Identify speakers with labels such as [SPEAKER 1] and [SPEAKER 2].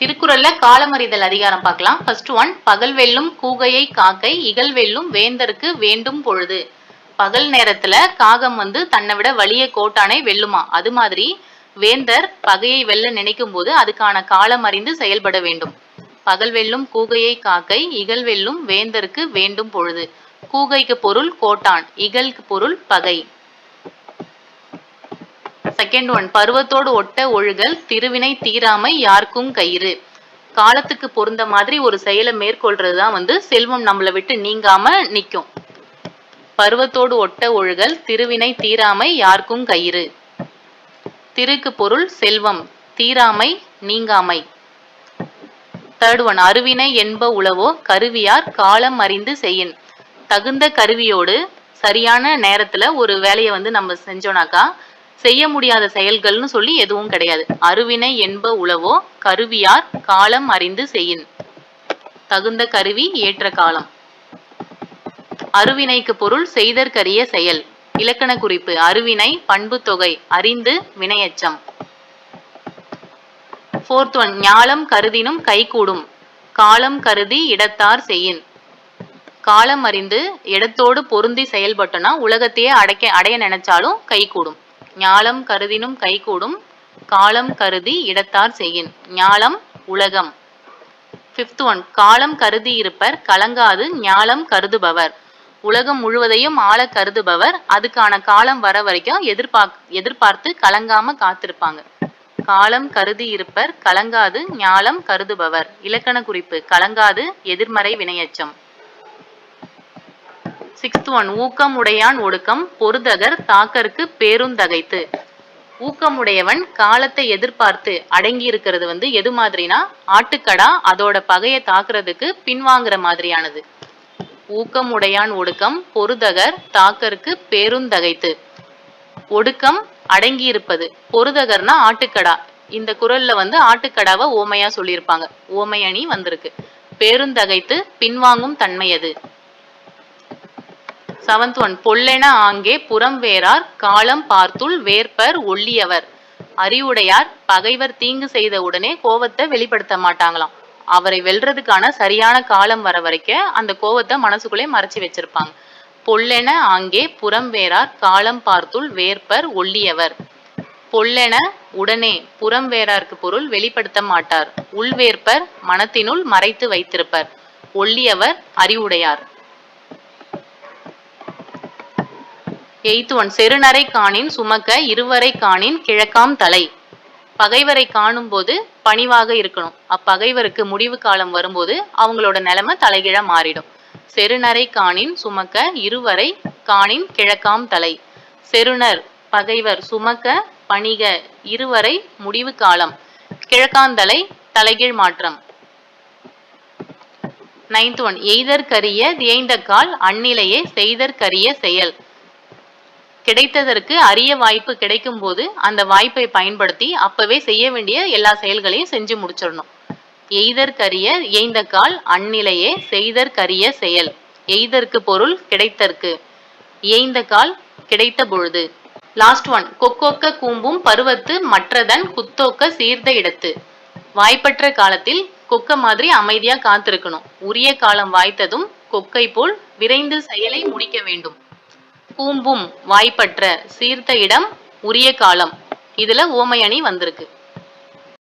[SPEAKER 1] திருக்குறள்ல காலமறிதல் அதிகாரம் பார்க்கலாம். ஃபர்ஸ்ட் ஒன் பகல் வெல்லும் கூகையை காக்கை இகல் வெல்லும் வேந்தருக்கு வேண்டும் பொழுது. பகல் நேரத்துல காகம் வந்து தன்னை விட வலிய கோட்டானை வெல்லுமா? அது மாதிரி வேந்தர் பகையை வெல்ல நினைக்கும் போது அதுக்கான காலம் அறிந்து செயல்பட வேண்டும். பகல் வெல்லும் கூகையை காக்கை இகல் வெல்லும் வேந்தருக்கு வேண்டும் பொழுது. கூகைக்கு பொருள் கோட்டான் இகலுக்கு பொருள் பகை. செகண்ட் ஒன் பருவத்தோடு ஒட்ட ஒழுகல் திருவினை தீராமை யாருக்கும் கயிறு. காலத்துக்கு பொருந்த மாதிரி ஒரு செயலை மேற்கொள்றது தான் வந்து செல்வம் நம்மளை விட்டு நீங்காம நிற்கும் பருவத்தோடு ஒட்ட ஒழுகல் திருவினை தீராமை யாருக்கும் கயிறு. திருக்கு பொருள் செல்வம் தீராமை நீங்காமை. தேர்ட் ஒன் அருவினை என்ப உளவோ கருவியார் காலம் அறிந்து செய்யின். தகுந்த கருவியோடு சரியான நேரத்துல ஒரு வேலையை வந்து நம்ம செஞ்சோம்னாக்கா செய்ய முடியாத செயல்கள்னு சொல்லி எதுவும் கிடையாது. அருவினை என்ப உளவோ கருவியார் காலம் அறிந்து செய்யின். தகுந்த கருவி ஏற்ற காலம். அருவினைக்கு பொருள் செய்தற்கரிய செயல். இலக்கண குறிப்பு. அருவினை பண்பு தொகை அறிந்து வினையச்சம். ஃபோர்த் ஒன் ஞாலம் கருதினும் கைகூடும். காலம் கருதி இடத்தார் செய்யின். காலம் அறிந்து இடத்தோடு பொருந்தி செயல்பட்டோம்னா உலகத்தையே அடைக்க அடைய நினைச்சாலும் கைகூடும். ஞாலம் கருதினும் கைகூடும் காலம் கருதி இடத்தார் செய்யின். ஞாலம் உலகம். ஃபிஃப்த் ஒன் காலம் கருதி இருப்பர் கலங்காது ஞாலம் கருதுபவர். உலகம் முழுவதையும் ஆள கருதுபவர் அதுக்கான காலம் வர வரைக்கும் எதிர்பார்க் எதிர்பார்த்து கலங்காம காத்திருப்பாங்க. காலம் கருதி இருப்பர் கலங்காது ஞாலம் கருதுபவர். இலக்கண குறிப்பு கலங்காது எதிர்மறை வினையச்சம். சிக்ஸ்த் ஒன் ஊக்கம் உடையான் ஒடுக்கம் பொருதகர் தாக்கருக்கு பேருந்தகைத்து. ஊக்கமுடையவன் காலத்தை எதிர்பார்த்து அடங்கி இருக்கிறது வந்து எது மாதிரினா ஆட்டுக்கடா அதோட பகையை தாக்குறதுக்கு பின்வாங்குற மாதிரியானது. ஊக்கம் உடையான் ஒடுக்கம் பொருதகர் தாக்கருக்கு பேருந்தகைத்து. ஒடுக்கம் அடங்கி இருப்பது பொறுதகர்னா ஆட்டுக்கடா. இந்த குரல்ல வந்து ஆட்டுக்கடாவை ஓமையா சொல்லியிருப்பாங்க. ஓமை அணி வந்திருக்கு. பேருந்தகைத்து பின்வாங்கும் தன்மையது செவன்த் ஒன். பொல்லென ஆங்கே புறம் வேறார் காலம் பார்த்துள் வேற்பர் ஒல்லியவர் அறிவுடையார் பகைவர் தீங்கு செய்த உடனே கோவத்தை வெளிப்படுத்த மாட்டாங்களாம். அவரை வெல்றதுக்கான சரியான காலம் வர வரைக்கும் அந்த கோவத்தை மனசுக்குள்ளே மறைச்சு வச்சிருப்பாங்க. பொல்லென ஆங்கே புறம் வேறார் காலம் பார்த்துள் வேற்பர் ஒல்லியவர் பொல்லென உடனே புறம் வேறார்க்கு பொருள் வெளிப்படுத்த மாட்டார். உள்வேற்பர் மனத்தினுள் மறைத்து வைத்திருப்பர். ஒல்லியவர் அறிவுடையார். எய்த் ஒன் செருநரை காணின் சுமக்க இருவரை காணின் கிழக்காம் தலை. பகைவரை காணும் போது பணிவாக இருக்கணும். அப்பகைவருக்கு முடிவு காலம் வரும்போது அவங்களோட நிலைமை தலைகிழ மாறிடும். செருநரை காணின் சுமக்க இருவரை காணின் கிழக்காம் தலை. செருணர் பகைவர் சுமக்க பணிக இருவரை முடிவு காலம். கிழக்காந்தலை தலைகீழ் மாற்றம். நைன்த் ஒன் எய்தற்கரிய தேய்ந்த கால் அந்நிலையே செய்தற்கரிய செயல். கிடைத்ததற்கு அரிய வாய்ப்பு கிடைக்கும் போது அந்த வாய்ப்பை பயன்படுத்தி அப்பவே செய்ய வேண்டிய எல்லா செயல்களையும் செஞ்சு முடிச்சிடணும். எய்தற்கரிய எய்ந்த கால் அந்நிலையே செய்தற்கரிய செயல். எய்தற்கு பொருள் கிடைத்தற்கு. ஏய்ந்த கால் கிடைத்த பொழுது லாஸ்ட் ஒன் கொக்கோக்க கூம்பும் பருவத்து மற்றதன் குத்தோக்க சீர்ந்த இடத்து. வாய்ப்பற்ற காலத்தில் கொக்க மாதிரி அமைதியா காத்திருக்கணும். உரிய காலம் வாய்த்ததும் கொக்கை போல் விரைந்து செயலை முடிக்க வேண்டும். கூம்பும் வாய்ப்பற்ற சீர்த்த இடம் உரிய காலம். இதுல ஓமையணி வந்திருக்கு.